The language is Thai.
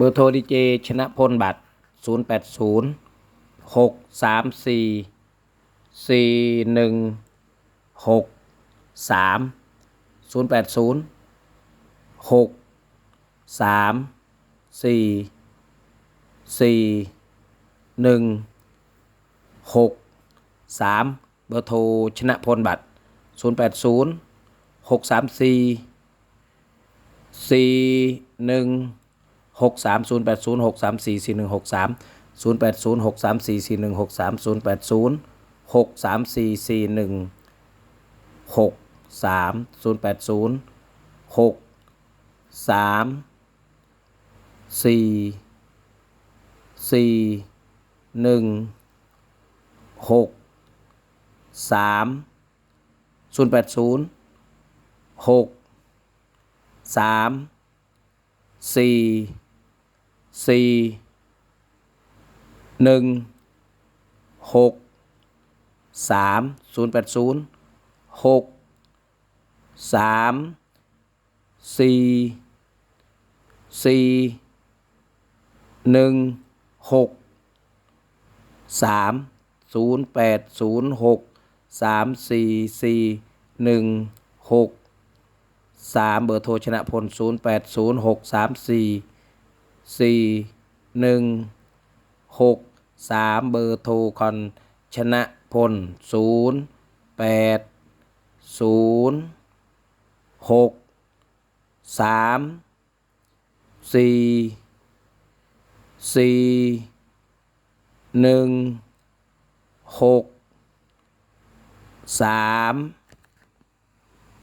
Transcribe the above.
เบอร์โทรดีเจชนะพลบัตร 0 8 0 6 3 4 4 1 6 3 0 8 0 6 3 4 4 1 6 3 เบอร์โทรชนะพลบัตร 0 8 0 6 3 4สี่ห นึ่งหกสามศูนย์แปดศูนย์หกสาม สี่หนึ่งหกสามศูนย์แปดศูนย์หกสามสี่สี่หนึ่งหกสามศูนย์แปดศูนย์หกสามสี่สี่หนึ่งหกสามเบอร์โทรชนะพลศูนย์แปดศูนย์หกสามสี่ 4 1 6 3 เบอร์โทรคอนชนะพล 0 8 0 6 3 4 4 1 6 3